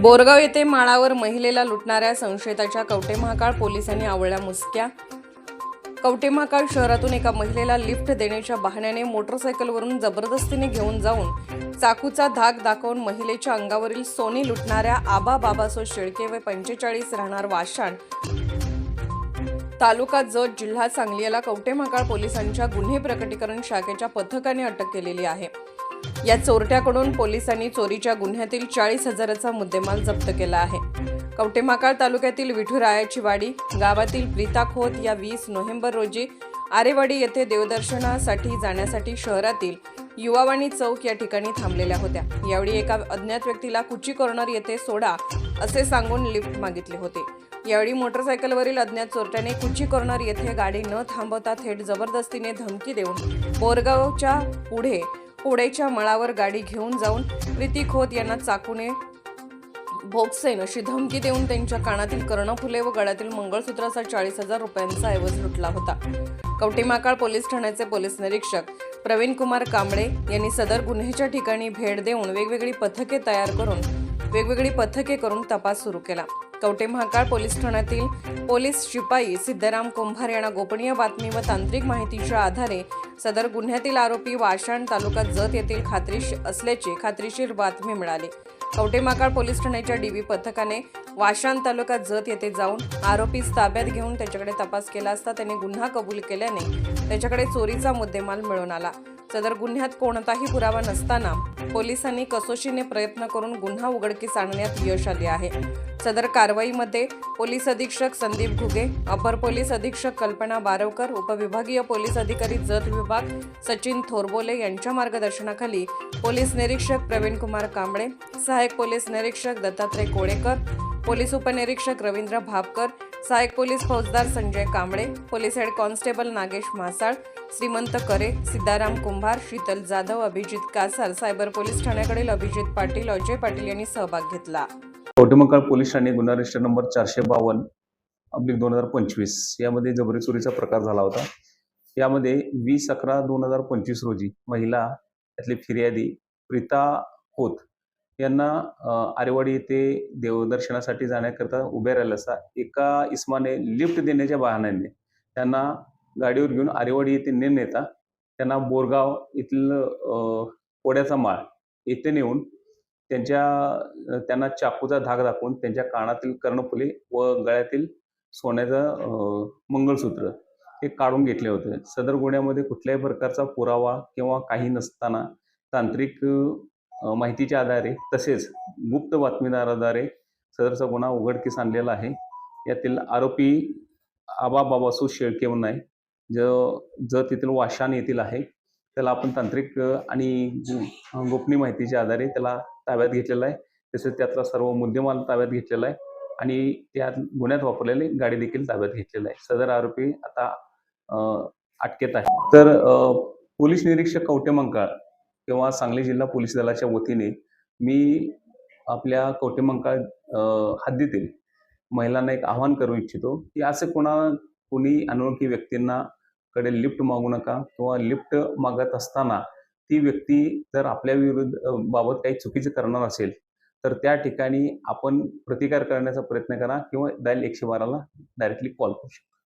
बोरगाव येथे माळावर महिलेला लुटणाऱ्या संशयिताच्या कवटे महाकाळ पोलिसांनी आवळल्या मुसक्या. कवटे महाकाळ शहरातून एका महिलेला लिफ्ट देण्याच्या बहाण्याने मोटरसायकलवरून जबरदस्तीने घेऊन जाऊन चाकूचा धाक दाखवून महिलेच्या अंगावरील सोने लुटणाऱ्या आबा बाबासो शेळके व पंचेचाळीस राहणार वाशाण तालुका जत जिल्हा सांगली याला कवटे महाकाळ पोलिसांच्या गुन्हे प्रकटीकरण शाखेच्या पथकाने अटक केलेली आहे. या चोरट्याकडून पोलिसांनी चोरीच्या गुन्ह्यातील चाळीस हजाराचा मुद्देमाल जप्त केला आहे. कवटेमाकाळ तालुक्यातील विठुरायाची वाडी गावातील प्रीता खोत या वीस नोव्हेंबर रोजी आरेवाडी येथे देवदर्शनासाठी जाण्यासाठी शहरातील युवावाणी चौक या ठिकाणी थांबलेल्या होत्या. यावेळी एका अज्ञात व्यक्तीला कुची कॉर्नर येथे सोडा असे सांगून लिफ्ट मागितले होते. यावेळी मोटरसायकलवरील अज्ञात चोरट्याने कुची कॉर्नर येथे गाडी न थांबवता थेट जबरदस्तीने धमकी देऊन बोरगावच्या पुढे पुढेच्या मळावर गाडी घेऊन जाऊन प्रीती खोत यांना चाकूने भोगसेन अशी धमकी देऊन त्यांच्या कानातील कर्णफुले व गळ्यातील मंगळसूत्राचा चाळीस हजार रुपयांचा ऐवज लुटला होता. कवटीमाकाळ पोलीस ठाण्याचे पोलीस निरीक्षक प्रवीण कुमार कांबळे यांनी सदर गुन्ह्याच्या ठिकाणी भेट देऊन वेगवेगळी पथके तयार करून वेगवेगळी पथके करून तपास सुरू केला. कवटे महाकाळ पोलीस ठाण्यातील पोलीस शिपाई सिद्धराम कुंभार यांना गोपनीय बातमी व तांत्रिक माहितीच्या आधारे सदर गुन्ह्यातील आरोपी वाशाण तालुका जत येथील खात्रीश असल्याची खात्रीशीर बातमी मिळाली. कवटेमाकाळ पोलीस ठाण्याच्या डीबी पथकाने वाशाण तालुका जत येथे जाऊन आरोपीस ताब्यात घेऊन त्याच्याकडे तपास केला असता त्याने गुन्हा कबूल केल्याने त्याच्याकडे चोरीचा मुद्देमाल मिळून आला. सदर गुन्ह्यात कोणताही पुरावा नसताना पोलिसांनी कसोशीने प्रयत्न करून गुन्हा उघडकीस आणण्यात यश आले आहे. सदर कारवाईमध्ये पोलीस अधीक्षक संदीप घुगे अपर पोलीस अधीक्षक कल्पना बारवकर उपविभागीय पोलीस अधिकारी जत विभाग सचिन थोरबोले यांच्या मार्गदर्शनाखाली पोलीस निरीक्षक प्रवीण कुमार कांबळे सहाय्यक पोलीस निरीक्षक दत्तात्रय कोळेकर पोलीस उपनिरीक्षक रवींद्र भापकर सहाय्यक पोलीस फौजदार Sanjay Kamble police head constable Nagesh Mhasal Shrimant Kare Siddharam Kumbhar Sheetal Jadhav Abhijit Kasar cyber police ठाण्याकडील Abhijit Patil Ajay Patil यांनी सहभाग घेतला. कवटेमंकाळ पोलीस ठाणे गुन्हा रजिस्टर नंबर चारशे बावन्न अब्लिक दोन हजार पंचवीस. यामध्ये जबरी चोरीचा प्रकार झाला होता. यामध्ये वीस अकरा दोन हजार पंचवीस रोजी महिला त्यातली फिर्यादी प्रीता खोत यांना आरेवाडी येथे देवदर्शनासाठी जाण्याकरता उभे राहिला असता. एका इस्माने लिफ्ट देण्याच्या वाहनाने त्यांना गाडीवर घेऊन आरेवाडी येथे न नेता त्यांना बोरगाव येथील पोड्याचा कोड्याचा माळ येथे नेऊन त्यांच्या त्यांना चाकूचा धाक दाखवून त्यांच्या कानातील कर्णफुले व गळ्यातील सोन्याचं मंगळसूत्र हे काढून घेतले होते. सदर गुन्ह्यामध्ये कुठल्याही प्रकारचा पुरावा किंवा काही नसताना तांत्रिक माहितीच्या आधारे तसेच गुप्त बातमीदाराद्वारे सदरचा गुन्हा उघडकीस आणलेला आहे. यातील आरोपी आबा बाबासू शेळके म्हणून आहे. जो जत येथील वाशान येथील आहे. त्याला आपण तांत्रिक आणि गोपनीय माहितीच्या आधारे त्याला ताब्यात घेतलेला आहे. तसेच त्यातला सर्व मुद्देमाल ताब्यात घेतलेला आहे आणि त्या गुन्ह्यात वापरलेली गाडी देखील ताब्यात घेतलेला आहे. सदर आरोपी आता अटकेत आहे. तर पोलीस निरीक्षक कवटेमंकाळ किंवा सांगली जिल्हा पोलीस दलाच्या वतीने मी आपल्या कवटेमंकाळ अ, हद्दीतील महिलांना एक आवाहन करू इच्छितो की असे कोणा कोणी अनोळखी व्यक्तींना कडे लिफ्ट मागू नका किंवा लिफ्ट मागत असताना ती व्यक्ती जर आपल्या विरुद्ध बाबत काही चुकीचं करणार असेल तर त्या ठिकाणी आपण प्रतिकार करण्याचा प्रयत्न करा किंवा डायल एकशे बाराला डायरेक्टली कॉल करू शकता.